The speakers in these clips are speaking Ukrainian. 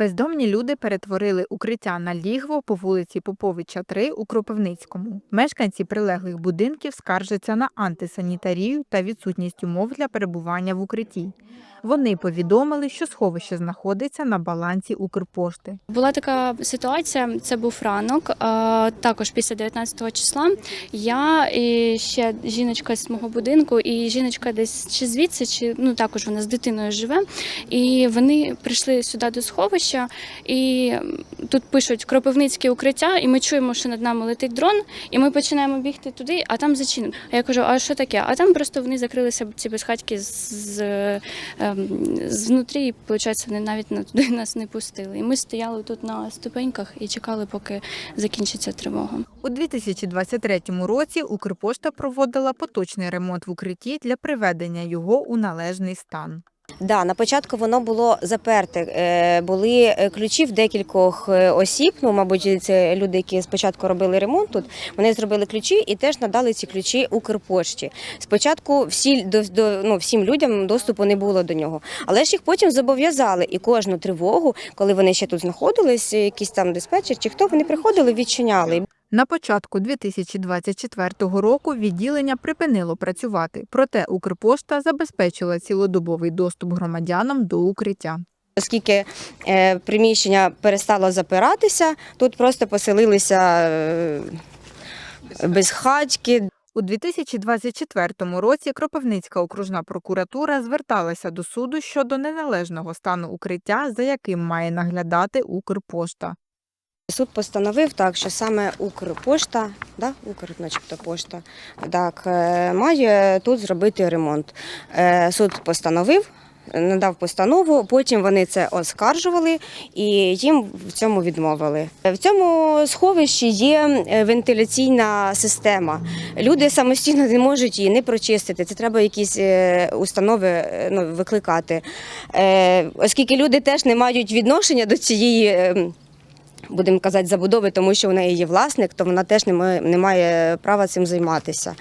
Бездомні люди перетворили укриття на лігво по вулиці Поповича 3 у Кропивницькому. Мешканці прилеглих будинків скаржаться на антисанітарію та відсутність умов для перебування в укритті. Вони повідомили, що сховище знаходиться на балансі Укрпошти. Була така ситуація, це був ранок, також після 19 числа. Я і ще жіночка з мого будинку, і жіночка десь чи звідси, чи ну також вона з дитиною живе. І вони прийшли сюди до сховища, і тут пишуть кропивницьке укриття, і ми чуємо, що над нами летить дрон, і ми починаємо бігти туди, а там зачинено. А я кажу, а що таке? А там просто вони закрилися ці безхатьки з, ем, знутрі, виходить, вони навіть на- туди нас не пустили. І ми стояли тут на ступеньках і чекали, поки закінчиться тривога. У 2023 році Укрпошта проводила поточний ремонт в укритті для приведення його у належний стан. Да, на початку воно було заперте. Е, Були е, ключі в декількох е, осіб. Ну, мабуть, це люди, які спочатку робили ремонт тут. Вони зробили ключі і теж надали ці ключі Укрпошті. Спочатку всі до, до ну, всім людям доступу не було до нього, але ж їх потім зобов'язали. І кожну тривогу, коли вони ще тут знаходились, якісь там диспетчер чи хто вони приходили, відчиняли. На початку 2024 року відділення припинило працювати, проте Укрпошта забезпечила цілодобовий доступ громадянам до укриття. Оскільки е, приміщення перестало запиратися, тут просто поселилися е, безхатьки, У 2024 році Кропивницька окружна прокуратура зверталася до суду щодо неналежного стану укриття, за яким має наглядати Укрпошта. Суд постановив так, що саме Укрпошта, да, Укр, начебто пошта, так, е, має тут зробити ремонт. Е, Суд постановив, надав постанову, потім вони це оскаржували і їм в цьому відмовили. В цьому сховищі є е, вентиляційна система. Люди самостійно не можуть її не прочистити. Це треба якісь установи ну, викликати. Оскільки люди теж не мають відношення до цієї. Будемо казати, забудови, тому що в неї є власник, то вона теж не має, не має права цим займатися.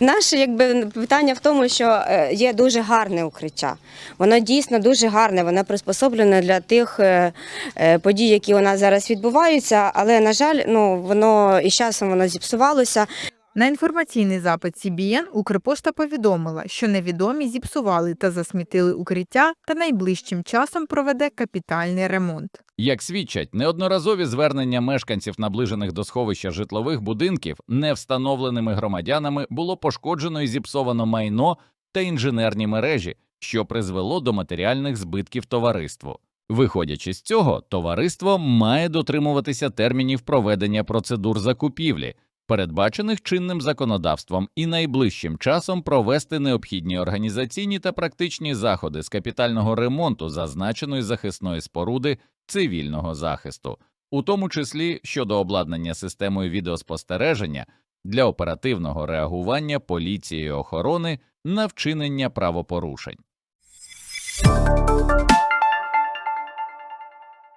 Наше якби питання в тому, що е, є дуже гарне укриття. Воно дійсно дуже гарне, воно приспособлене для тих е, е, подій, які у нас зараз відбуваються, але на жаль, ну воно і з часом воно зіпсувалося. На інформаційний запит CBN Укрпошта повідомила, що невідомі зіпсували та засмітили укриття та найближчим часом проведе капітальний ремонт. Як свідчать неодноразові звернення мешканців наближених до сховища житлових будинків, невстановленими громадянами було пошкоджено і зіпсовано майно та інженерні мережі, що призвело до матеріальних збитків товариству. Виходячи з цього, товариство має дотримуватися термінів проведення процедур закупівлі, передбачених чинним законодавством, і найближчим часом провести необхідні організаційні та практичні заходи з капітального ремонту зазначеної захисної споруди цивільного захисту, у тому числі щодо обладнання системою відеоспостереження для оперативного реагування поліції і охорони на вчинення правопорушень.